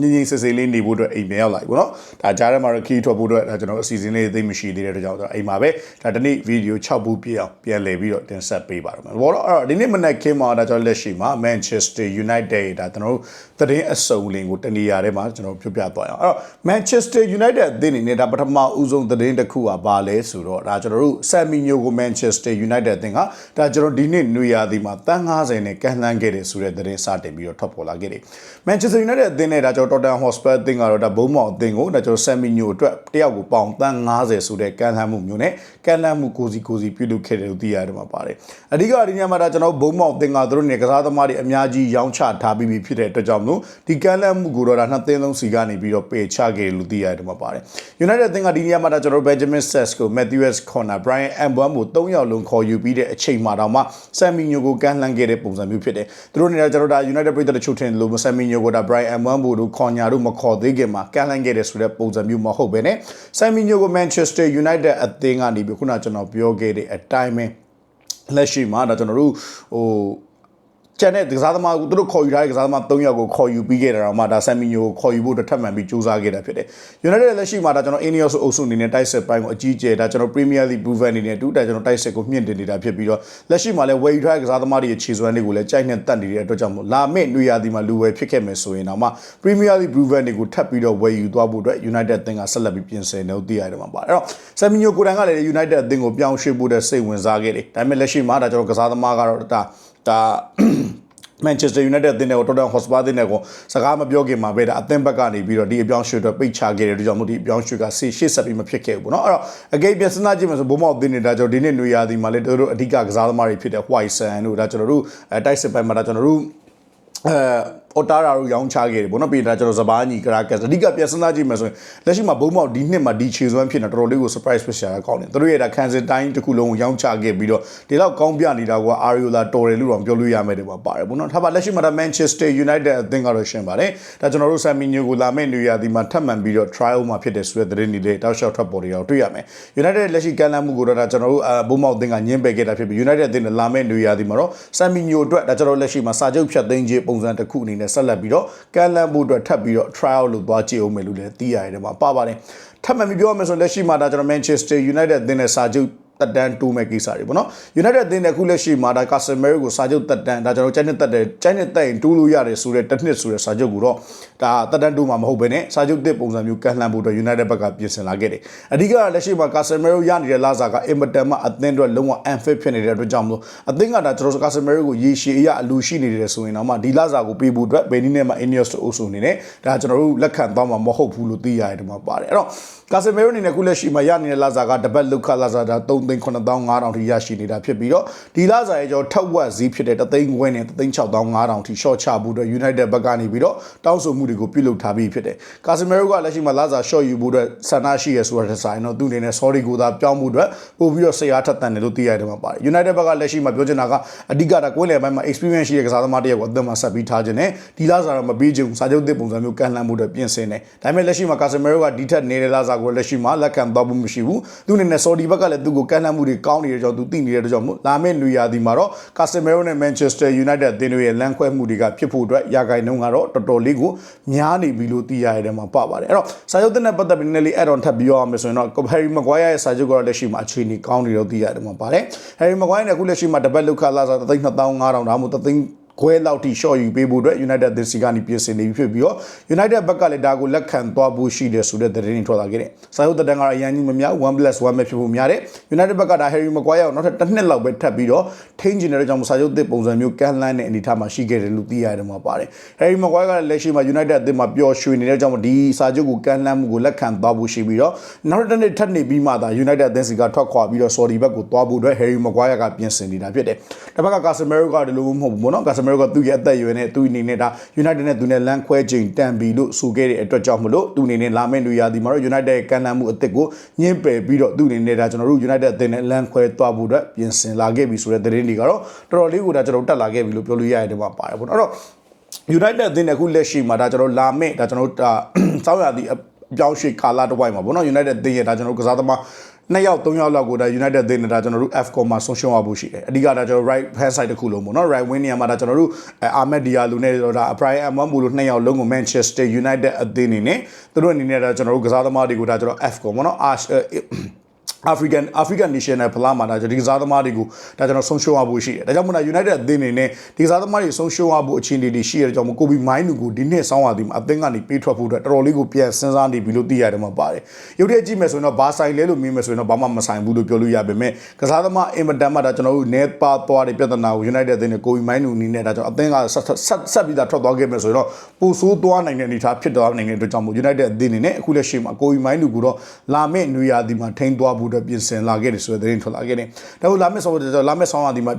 ငင်းငင်းစစ်စစ်လေးနေဖို့အတွက်အိမ်ပြန်ရောက်လာပြီပေါ့နော်ဒါကြားထဲမှာတော့ခီးထွက်ဖို့အတွက်ဒါကျွန်တော်အစီအစဉ်လေးသိမရှိသေးတဲ့အတွက်ကြောင့်အိမ်မှာပဲဒါဒီနေ့ဗီဒီယို6ပုပြည့်အောင်ပြန်လည်ပြီးတော့တင်ဆက်ပေးပါတော့မယ်ဘောတော့အဲ့တော့ဒီနေ့မနက်ခင်းမှာဒါကျွန်တော်လက်ရှိမှာ Manchester United ဒါကျွန်တော်တို့သတင်းအစုံလင်ကိုတနေရာထဲမှာကျွန်တော်ပြောပြသွားအောင်အဲ့တော့ Manchester United အသင်းအနေနဲ့ဒါပထမဦးဆုံးသတင်းတစ်ခုကဘာလဲဆိုတော့ဒါကျွန်တော်တို့ Saminho ကို Manchester United အသင်းကဒါကျွန်တော်ဒီနေ့နွေရာသီမှာတန်း90နဲ့ကန်လှမ်းခဲ့တယ်ဆိုတဲ့သတင်းစတင်ပြီးတော့ထွက်ပေါ်လာခဲ့တယ် Manchester United အသင်းနဲ့ဒါကျွန်တော် Tottenham Hotspur အသင်းကတော့ဒါဘုံမောင်အသင်းကိုဒါကျွန်တော် Saminho အတွက်တယောက်ကိုပေါင်တန်း90ဆိုတဲ့ကန်လှမ်းမှုမျိုးနဲ့ကန်လှမ်းမှုကိုစီကိုစီပြုလုပ်ခဲ့တယ်လို့သိရတယ်မှာပါတယ်အဓိကဒီညမှာဒါကျွန်တော်ဘုံမောင်အသင်းကသူတို့နေကစားသမားတွေအများကြီးရောင်းချထားပြီးပြီဖြစ်တဲ့အတွက်ကြောင့်မလို့ဒီကန်လှမ်းမှုကိုတော့ဒါနှစ်သင်းလုံးစီကနေပြီးတော့ပယ်ချခဲ့တယ်လို့သိရတယ်မှာပါတယ် United အသင်းကဒီညမှာဒါကျွန်တော် Benjamin Sesko Matthews Corner Brian Mbeumo ကို၃ယောက်လုံးခေါ်ယူပြီးတဲ့အချိန်မှာတော့မှ Saminho ကိုကန်လှမ်းခဲ့တဲ့ပုံစံမျိုးဖြစ်တယ်သူတို့နေတော့ကျွန်တော်ဒါ United ပြည်သက်တချို့ထင်လို့ Saminho ကိုဒါ Brian Mbeumo တို့ခေါ်ညာတို့မခေါ်သေးခင်မှာကန်လှမ်းခဲ့တဲ့ဆိုတဲ့ပုံစံမျိုးမဟုတ်ပဲね Saminho ကို Manchester United အသင်းကနေပြီးခုနကျွန်တော်ပြောခဲ့တဲ့အတိုင်းပဲလက်ရှိမှာဒါကျွန်တော်တို့ဟို ကျန်တဲ့ကစားသမားကိုသူတို့ခေါ်ယူထားတဲ့ကစားသမား၃ယောက်ကိုခေါ်ယူပြီးခဲ့တာတော့မှဒါဆမ်မီညိုကိုခေါ်ယူဖို့အတွက်ထပ်မံပြီးစူးစမ်းခဲ့တာဖြစ်တယ်။ United လက်ရှိမှာဒါကျွန်တော် Ineos အုပ်စုအနေနဲ့တိုက်စစ်ပိုင်းကိုအကြီးအကျယ်ဒါကျွန်တော် Premier League Proven အနေနဲ့အတူဒါကျွန်တော်တိုက်စစ်ကိုမြင့်တင်နေတာဖြစ်ပြီးတော့လက်ရှိမှာလည်းဝယ်ယူထားတဲ့ကစားသမားတွေရဲ့ခြေစွမ်းတွေကိုလည်းကြိုက်နဲ့တတ်နေတဲ့အတွက်ကြောင့်မို့လာမယ့်နွေရာသီမှာလူဝယ်ဖြစ်ခဲ့မယ်ဆိုရင်တော့မှ Premier League Proven တွေကိုထပ်ပြီးတော့ဝယ်ယူသွားဖို့အတွက် United အသင်းကဆက်လက်ပြီးပြင်ဆင်နေလို့သိရတယ်မှာပါအဲ့တော့ဆမ်မီညိုကိုတိုင်ကလည်း United အသင်းကိုပြောင်းရွှေ့ဖို့တဲ့စိတ်ဝင်စားခဲ့တယ်ဒါပေမဲ့လက်ရှိမှာဒါကျွန်တော်ကစားသမားကတော့ဒါ ဒါ Manchester United အသင်းနဲ့ Tottenham Hotspur အသင်းနဲ့ကိုစကားမပြောခင်မှာပဲဒါအသင်းဘက်ကနေပြီးတော့ဒီအပြောင်းရွှေ့တော့ပိတ်ချခဲ့တဲ့ကြောင့်မို့ဒီအပြောင်းရွှေ့ကဆေးရှေ့ဆက်ပြီးမဖြစ်ခဲ့ဘူးပေါ့နော်အဲ့တော့အကိပြန်စဉ်းစားကြည့်မယ်ဆိုဘုံမောက်အသင်းနေတာကျွန်တော်ဒီနေ့နွေရာသီမှာလည်းတို့အဓိကကစားသမားတွေဖြစ်တဲ့ White Sun တို့ဒါကျွန်တော်တို့အဲတိုက်စစ်ပိုင်းမှာဒါကျွန်တော်တို့အဲအော်တာရာတို့ရောင်းချခဲ့တယ်ဗောနော်ပြည်တာကျွန်တော်စပားညီကရာကက်အဓိကပြန်စဉ်းစားကြည့်မယ်ဆိုရင်လက်ရှိမှာဘုံမောက်ဒီနှစ်မှာဒီခြေစွမ်းဖြစ်နေတော်တော်လေးကို surprise ဖြစ်ရှာတာကောင်းတယ်သူတို့ရဲ့ဒါခံစစ်တိုင်းတစ်ခုလုံးကိုရောင်းချခဲ့ပြီးတော့ဒီလောက်ကောင်းပြနေတာကအာရီယိုလာတော်တယ်လို့တော့ပြောလို့ရမယ်တယ်ပါပါတယ်ဗောနော်ထားပါလက်ရှိမှာဒါ Manchester United အသင်းကတော့ရှင်းပါတယ်ဒါကျွန်တော်တို့ Saminho ကိုလာမယ့်နေရာဒီမှာထပ်မံပြီးတော့ trial မှာဖြစ်တဲ့ဆိုတဲ့သတင်းတွေလေးတောက်လျှောက်ထွက်ပေါ်နေတော့တွေ့ရမယ် United လက်ရှိကန်လန်းမှုကိုတော့ဒါကျွန်တော်တို့ဘုံမောက်အသင်းကညင်းပယ်ခဲ့တာဖြစ်ပြီး United အသင်းနဲ့လာမယ့်နေရာဒီမှာတော့ Saminho အတွက်ဒါကျွန်တော်လက်ရှိမှာစာချုပ်ဖြတ်သိမ်းခြင်းပုံစံတစ်ခုအနေနဲ့ဆက်လက်ပြီးတော့ကန်လန်းဖို့အတွက်ထပ်ပြီးတော့ trial လုပ်သွားကြည့်အောင်မယ်လို့လည်းသိရတယ်မှာပါပါတယ်ထပ်မံပြီးပြောရမယ်ဆိုလက်ရှိမှာဒါကျွန်တော် Manchester United အသင်းနဲ့စာချုပ် တက်တန်းတိုးမဲ့ကိစ္စတွေပေါ့နော် United အသင်းနဲ့အခုလက်ရှိမှာဒါ Casemiro ကိုစာချုပ်တက်တန်းဒါကျွန်တော်ကျန်းနဲ့တက်တယ်ကျန်းနဲ့တက်ရင်တိုးလို့ရတယ်ဆိုတဲ့တစ်နှစ်ဆိုတဲ့စာချုပ်ကိုတော့ဒါတက်တန်းတိုးမှာမဟုတ်ဘဲနဲ့စာချုပ်တစ်ပုံစံမျိုးကန်လှန်ဖို့အတွက် United ဘက်ကပြင်ဆင်လာခဲ့တယ်အဓိကလက်ရှိမှာ Casemiro ရနေတဲ့လာစာကအင်မတန်မှအသင်းအတွက်လုံးဝ unfit ဖြစ်နေတဲ့အတွက်ကြောင့်မလို့အသင်းကဒါကျွန်တော် Casemiro ကိုရေရှည်အရအလူရှိနေတယ်ဆိုရင်တော့မှဒီလာစာကိုပေးဖို့အတွက်ဘယ်နည်းနဲ့မှ Ineos တို့အုပ်စုအနေနဲ့ဒါကျွန်တော်တို့လက်ခံသွားမှာမဟုတ်ဘူးလို့သိရတယ်ဒီမှာပါတယ်အဲ့တော့ Casemiro အနေနဲ့ခုလက်ရှိမှာရနေတဲ့လာစာကတပတ်လုခလာစာဒါ3သိန်း9500ထိရရှိနေတာဖြစ်ပြီးတော့ဒီလာစာရဲ့ကျော်ထက်ဝက်ဈေးဖြစ်တဲ့3သိန်းခွဲနဲ့3သိန်း6500ထိ short ချဖို့အတွက် United ဘက်ကနေပြီးတော့တောင်းဆိုမှုတွေကိုပြုလုပ်ထားပြီးဖြစ်တယ်။ Casemiro ကလက်ရှိမှာလာစာ short ယူဖို့အတွက်ဆန္ဒရှိရဆိုတဲ့ဆိုင်တော့သူ့အနေနဲ့ sorry ကိုသာပြောင်းဖို့အတွက်ပို့ပြီးတော့ဆရာထက်တန်တယ်လို့သိရတယ်မှာပါတယ်။ United ဘက်ကလက်ရှိမှာပြောချင်တာကအဓိကတာကွင်းလယ်ပိုင်းမှာ experience ရှိတဲ့ကစားသမားတယောက်ကိုအသက်မှာဆက်ပြီးထားခြင်းနဲ့ဒီလာစာတော့မပြီးချင်ဘူးစာချုပ်သစ်ပုံစံမျိုးကန်လှန်မှုအတွက်ပြင်ဆင်တယ်။ဒါပေမဲ့လက်ရှိမှာ Casemiro ကဒီထက်နေတဲ့လာစာကိုလက်ရှိမှာလက်ခံသွားဖို့မရှိဘူး။သူ့အနေနဲ့ Saudi ဘက်ကလည်းသူ့ကိုကန်လှန်မှုတွေကောင်းနေတဲ့ကြောင့်သူသိနေတဲ့ကြောင့်မို့လာမယ့်နွေရာသီမှာတော့ Casemiro နဲ့ Manchester United အသင်းတို့ရဲ့လမ်းခွဲမှုတွေကဖြစ်ဖို့အတွက်ရာဂိုင်နှုန်းကတော့တော်တော်လေးကိုများနေပြီလို့သိရတဲ့မှာပါပါတယ်။အဲ့တော့စာချုပ်သစ်နဲ့ပတ်သက်ပြီးနည်းနည်းလေး add on ထပ်ပြောရမယ်ဆိုရင်တော့ Harry Maguire ရဲ့စာချုပ်ကတော့လက်ရှိမှာအခြေအနေကောင်းနေတော့သိရတယ်မှာပါတယ်။ Harry Maguire နဲ့အခုလက်ရှိမှာတပတ်လောက်ခလာစား32500ဒါမှမဟုတ်3သိန်း ခွဲလောက်ထိ short ယူပေးဖို့အတွက် United သင်းစီကနေပြင်ဆင်နေပြီဖြစ်ပြီးတော့ United ဘက်ကလည်းဒါကိုလက်ခံသွားဖို့ရှိတယ်ဆိုတဲ့သတင်းတွေထွက်လာခဲ့တယ်။စာချုပ်တန်ကတော့အရင်ကြီးမများ 1+1 ပဲဖြစ်ဖို့များတယ်။ United ဘက်ကဒါ Harry Maguire ကိုနောက်ထပ်တစ်နှစ်လောက်ပဲထပ်ပြီးတော့ထိန်းကျင်တဲ့ကြောင့်စာချုပ်သစ်ပုံစံမျိုးကန်လန်းတဲ့အနေအထားမှာရှိခဲ့တယ်လို့သိရတယ်မှာပါတယ်။ Harry Maguire ကလည်းလက်ရှိမှာ United အသင်းမှာပျော်ရွှင်နေတဲ့ကြောင့်ဒီစာချုပ်ကိုကန်လန်းမှုကိုလက်ခံသွားဖို့ရှိပြီးတော့နောက်တစ်နှစ်ထပ်နေပြီးမှသာ United အသင်းစီကထွက်ခွာပြီးတော့ Saudi ဘက်ကိုသွားဖို့အတွက် Harry Maguire ကပြင်ဆင်နေတာဖြစ်တယ်။တစ်ဘက်က Casemiro ကဒီလိုမဟုတ်ဘူးပေါ့နော်။ Casemiro ကသူ့ရဲ့အသက်အရွယ်ရွယ်နဲ့သူအနေနဲ့ဒါ United နဲ့သူနဲ့လမ်းခွဲချိန်တန်ပြီလို့ဆိုခဲ့တဲ့အတွက်ကြောင့်မလို့သူအနေနဲ့လာမယ့်လူရာသီမှာတော့ United ရဲ့ကန်လန်းမှုအသစ်ကိုညှင်းပယ်ပြီးတော့သူအနေနဲ့ဒါကျွန်တော်တို့ United အသင်းနဲ့လမ်းခွဲသွားဖို့အတွက်ပြင်ဆင်လာခဲ့ပြီဆိုတဲ့သတင်းတွေကတော့တော်တော်လေးကိုဒါကျွန်တော်တက်လာခဲ့ပြီလို့ပြောလို့ရတယ်ဒီမှာပါတယ်ပေါ့နော်အဲ့တော့ United အသင်းနဲ့အခုလက်ရှိမှာဒါကျွန်တော်လာမယ့်ဒါကျွန်တော်ဒါစောင်းရသည့်အပြောင်းရွှေ့ကာလာတစ်ဝိုက်မှာပေါ့နော် United အသင်းရဲ့ဒါကျွန်တော်တို့ကစားသမား နှစ်ယောက်သုံးယောက်လောက်ကိုဒါ United အသင်းနဲ့ဒါကျွန်တော်တို့ F.com မှာဆုံးရှုံးရဖို့ရှိတယ်အဓိကဒါကျွန်တော် right hand side တစ်ခုလုံးပေါ့နော် right wing နေရာမှာဒါကျွန်တော်တို့အာမက်ဒီယာလူနဲ့ဒါ Brian M1 ဘူလို့နှစ်ယောက်လုံးကို Manchester United အသင်းနေနဲ့သူတို့အနေနဲ့ဒါကျွန်တော်တို့ကစားသမားတွေကိုဒါကျွန်တော် F.com ပေါ့နော် Arch African African National ဖလားမှာဒါဒီကစားသမားတွေကိုဒါကျွန်တော်ဆုံးရှုံးရဖို့ရှိတယ်။ဒါကြောင့်မို့လို့ United အသင်းအနေနဲ့ဒီကစားသမားတွေဆုံးရှုံးရဖို့အခြေအနေတွေရှိရတဲ့ကြောင့်မို့ကိုဘီမိုင်းနူကိုဒီနှစ်ဆောင်းရသည်မှာအသင်းကနေပေးထွက်ဖို့အတွက်တော်တော်လေးကိုပြန်စဉ်းစားနေပြီလို့သိရတယ်မှာပါတယ်။ရုပ်တရက်ကြည့်မယ်ဆိုရင်တော့ဘာဆိုင်လဲလို့မြင်မယ်ဆိုရင်တော့ဘာမှမဆိုင်ဘူးလို့ပြောလို့ရပါမယ်။ကစားသမားအင်မတန်မှဒါကျွန်တော်တို့နေပါသွားတဲ့ပြဿနာကို United အသင်းနဲ့ကိုဘီမိုင်းနူအနေနဲ့ဒါကျွန်တော်အသင်းကဆက်ဆက်ဆက်ပြီးသားထွက်သွားခဲ့မယ်ဆိုရင်တော့ပိုဆိုးသွားနိုင်တဲ့အနေအထားဖြစ်သွားနိုင်တဲ့အတွက်ကြောင့်မို့ United အသင်းအနေနဲ့အခုလက်ရှိမှာကိုဘီမိုင်းနူကိုတော့လာမယ့်နွေရာသီမှာထိန်းသွားဖို့အတွက်ပြင်ဆင်လာခဲ့တယ်ဆိုတဲ့သတင်းထွက်လာခဲ့တယ်။ဒါကိုလာမယ့်ဆောင်းလာမယ့်ဆောင်းရာသီမှာ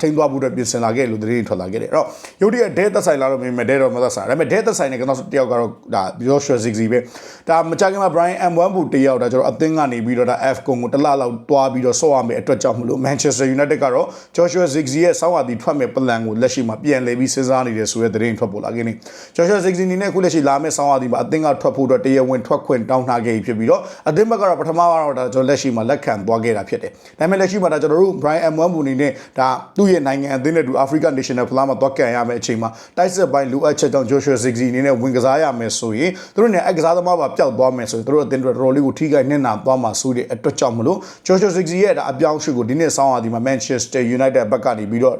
ထိန်းသွားဖို့အတွက်ပြင်ဆင်လာခဲ့လို့သတင်းထွက်လာခဲ့တယ်။အဲ့တော့ရုတ်တရက်ဒဲသက်ဆိုင်လာတော့မြင်မယ်ဒဲတော့မသက်ဆိုင်။ဒါပေမဲ့ဒဲသက်ဆိုင်တဲ့ကတော့တယောက်ကတော့ဒါ Joshua Ziggy ပဲ။ဒါမကြခင်မှာ Brian M1 ဘူးတယောက်ဒါကျွန်တော်အသင်းကနေပြီးတော့ဒါ F ကုံကိုတစ်လလောက်တွားပြီးတော့ဆော့ရမယ်အတွက်ကြောင့်မလို့ Manchester United ကတော့ Joshua Ziggy ရဲ့ဆောင်းရာသီထွက်မဲ့ plan ကိုလက်ရှိမှာပြန်လည်ပြီးစဉ်းစားနေတယ်ဆိုတဲ့သတင်းထွက်ပေါ်လာခဲ့နေ။ Joshua Ziggy အနေနဲ့အခုလက်ရှိလာမယ့်ဆောင်းရာသီမှာအသင်းကထွက်ဖို့အတွက်တရားဝင်ထွက်ခွင့်တောင်းထားခဲ့ပြီးဖြစ်ပြီးတော့အသင်းဘက်ကတော့ပထမကတော့ဒါကျွန်တော်လက်ရှိမှာလက်ခံသွားခဲ့တာဖြစ်တယ်။ဒါပေမဲ့လက်ရှိမှာဒါကျွန်တော်တို့ Brian M1 ဘူးအနေနဲ့ဒါသူ့ရဲ့နိုင်ငံအသင်းနဲ့တူ Africa National Flag မှာသွားကန်ရမယ့်အချိန်မှာတိုက်စစ်ပိုင်းလိုအပ်ချက်ကြောင့် Joshua Ziggy အနေနဲ့ဝင်ကစားရမယ်ဆိုရင်သူတို့နဲ့အကစားသမားပါပျောက်သွားမယ်ဆိုရင်သူတို့အသင်းတွေတော်တော်လေးကိုထိခိုက်နေနာသွားမှာဆိုတဲ့အတွက်ကြောင့်မလို့ Joshua Ziggy ရဲ့ဒါအပြောင်းအရွှေ့ကိုဒီနေ့ဆောင်းရာသီမှာ Manchester United ဘက်ကနေပြီးတော့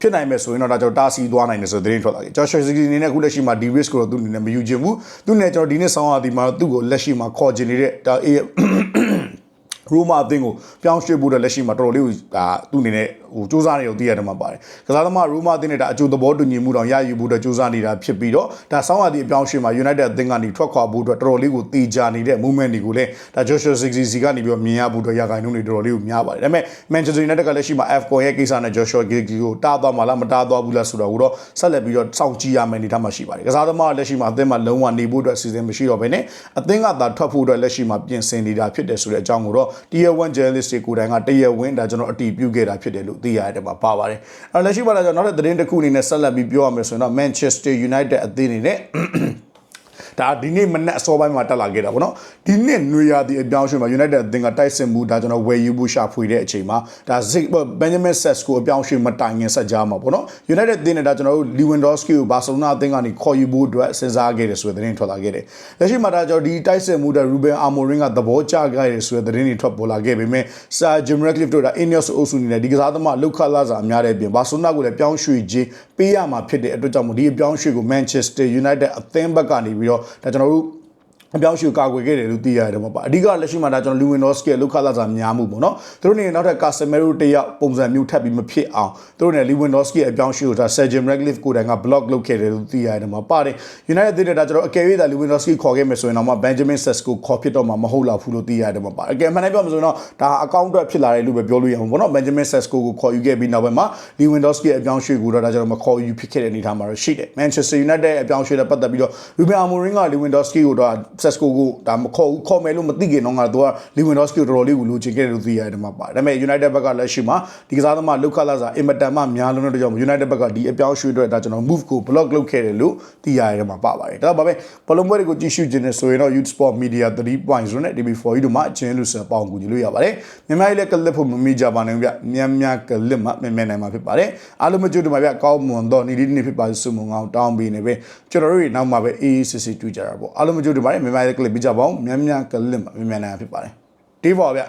ဖြစ်နိုင်မယ်ဆိုရင်တော့ဒါကျွန်တော်တားဆီးသွားနိုင်တယ်ဆိုတဲ့သတင်းထွက်လာတယ်။ Joshua Ziggy အနေနဲ့အခုလက်ရှိမှာ D risk ကိုတော့သူ့အနေနဲ့မယူချင်ဘူး။သူ့နဲ့ကျွန်တော်ဒီနေ့ဆောင်းရာသီမှာသူ့ကိုလက်ရှိမှာခေါ်ချင်နေတဲ့ဒါအေး ရိုမာအသင်းကိုပြောင်းရွှေ့ဖို့တဲ့လက်ရှိမှာတော်တော်လေးကိုဒါသူ့အနေနဲ့ဟိုစူးစမ်းနေတော့သိရတယ်မှာပါတယ်ကစားသမားရိုမာအသင်းနဲ့ဒါအကျိုးသဘောတူညီမှုတောင်ရယူဖို့အတွက်စူးစမ်းနေတာဖြစ်ပြီးတော့ဒါဆောင်းရာသီအပြောင်းရွှေ့မှာ United အသင်းကနေထွက်ခွာဖို့အတွက်တော်တော်လေးကိုတေချာနေတဲ့ movement တွေကိုလည်းဒါ Joshua Ziggy စီကနေပြီးတော့မြင်ရဖို့အတွက်ရခိုင်နှုန်းတွေတော်တော်လေးကိုများပါတယ်ဒါပေမဲ့ Manchester United ကလက်ရှိမှာ F-Con ရဲ့ကိစ္စနဲ့ Joshua Ziggy ကိုတားသွားမှာလားမတားသွားဘူးလားဆိုတော့ကိုတော့ဆက်လက်ပြီးတော့စောင့်ကြည့်ရမယ့်အနေအထားမှာရှိပါတယ်ကစားသမားလက်ရှိမှာအသင်းမှာလုံးဝနေဖို့အတွက်အစီအစဉ်မရှိတော့ဘဲနဲ့အသင်းကသာထွက်ဖို့အတွက်လက်ရှိမှာပြင်ဆင်နေတာဖြစ်တယ်ဆိုတဲ့အကြောင်းကိုတော့ Tier 1 journalist တွေကိုယ်တိုင်ကတရဝင်းဒါကျွန်တော်အတည်ပြုခဲ့တာဖြစ်တယ်လို့သိရတယ်မှာပါပါတယ်အဲလက်ရှိမှာတော့နောက်တဲ့သတင်းတစ်ခုအနေနဲ့ဆက်လက်ပြီးပြောရမယ်ဆိုရင်တော့ Manchester United အသင်းအနေနဲ့ ဒါဒီနေ့မနက်အစောပိုင်းမှာတက်လာခဲ့တာပေါ့နော်ဒီနေ့နွေရာသီအပြောင်းရွှေ့မှာ United အသင်းကတိုက်စစ်မှုဒါကျွန်တော်ဝယ်ယူဖို့ရှာဖွေတဲ့အချိန်မှာဒါ Benjamin Sesko အပြောင်းရွှေ့မတိုင်ခင်ဆက်ကြားမှာပေါ့နော် United အသင်းနဲ့ဒါကျွန်တော်တို့ Lewandowski ကို Barcelona အသင်းကနေခေါ်ယူဖို့အတွက်စဉ်းစားခဲ့တယ်ဆိုတဲ့သတင်းထွက်လာခဲ့တယ်လက်ရှိမှာဒါကျွန်တော်ဒီတိုက်စစ်မှုတဲ့ Ruben Amorim ကသဘောကျခဲ့တယ်ဆိုတဲ့သတင်းတွေထွက်ပေါ်လာခဲ့ပေမဲ့ Sir Jim Ratcliffe တို့ဒါ Ineos အုပ်စုအနေနဲ့ဒီကစားသမားလောက်ခလာစာအများတဲ့အပြင် Barcelona ကိုလည်းပြောင်းရွှေ့ခြင်းပေးရမှာဖြစ်တဲ့အတွက်ကြောင့်မို့ဒီအပြောင်းရွှေ့ကို Manchester United အသင်းဘက်ကနေပြီးတော့ ဒါကျွန်တော်တို့ အပြောင်းရှူကာကွယ်ခဲ့တယ်လို့သိရတယ်ပေါ့ပါအဓိကလက်ရှိမှာဒါကျွန်တော်လူဝင်တော့စကယ်လုခလာစာများမှုပေါ့နော်သူတို့နေနောက်ထပ်ကာဆမီရိုတယောက်ပုံစံမျိုးထပ်ပြီးမဖြစ်အောင်သူတို့နေလီဝင်တော့စကယ်အပြောင်းရှူကိုဒါဆယ်ဂျင်ရက်ဂလစ်ကိုတိုင်ကဘလော့လုပ်ခဲ့တယ်လို့သိရတယ်မှာပါတယ် United တဲ့ဒါကျွန်တော်အကယ်၍ဒါလီဝင်တော့စကယ်ခေါ်ခဲ့မယ်ဆိုရင်တော့မှ Benjamin Sesko ခေါ်ဖြစ်တော့မှမဟုတ်လောက်ဘူးလို့သိရတယ်မှာပါအကယ်မှန်တယ်ပြောမှဆိုရင်တော့ဒါအကောင့်အတွက်ဖြစ်လာတယ်လို့ပဲပြောလို့ရအောင်ပေါ့နော် Benjamin Sesko ကိုခေါ်ယူခဲ့ပြီးနောက်ပိုင်းမှာ Lewandowski အပြောင်းရွှေ့ကိုတော့ဒါကျွန်တော်မခေါ်ယူဖြစ်ခဲ့တဲ့အနေအထားမှာတော့ရှိတယ် Manchester United အပြောင်းရွှေ့တဲ့ပတ်သက်ပြီးတော့ Ruben Amorim က Lewandowski ကိုတော့ Sesko ကိုဒါမခေါ်ဘူးခေါ်မယ်လို့မသိခင်တော့ငါတို့က Lewandowski ကိုတော်တော်လေးကိုလိုချင်ခဲ့တယ်လို့သိရတယ်မှာပါတယ်ဒါပေမဲ့ United ဘက်ကလက်ရှိမှာဒီကစားသမားလုခလာစာအင်မတန်မှများလုံးတဲ့ကြောင့် United ဘက်ကဒီအပြောင်းရွှေ့အတွက်ဒါကျွန်တော် move ကို block လုပ်ခဲ့တယ်လို့သိရတယ်မှာပါပါတယ်ဒါတော့ဗာပဲဘလုံးပွဲတွေကိုကြည့်ရှုခြင်းနဲ့ဆိုရင်တော့ Youth Sport Media 3.0နဲ့ DB4 တို့မှာအချင်းလို့ဆိုပေါင်းကူကြည့်လို့ရပါတယ်မြန်မာကြီးလည်းကလစ်ဖို့မမိကြပါနဲ့ဗျမြန်မြန်ကလစ်မှမြန်မြန်နိုင်မှာဖြစ်ပါတယ်အားလုံးမကြည့်တော့မှာဗျကောင်းမွန်တော့နေ့ဒီနေ့ဖြစ်ပါစုမုံအောင်တောင်းပေးနေပဲကျွန်တော်တို့တွေနောက်မှာပဲအေးအေးဆေးဆေးတွေ့ကြတာပေါ့အားလုံးမကြည့်တော့မှာမြန်မာရဲ့ clip ပြီးကြပါအောင်မြန်မြန် clip မြန်မြန်နိုင်ဖြစ်ပါတယ်တေးပါဗျ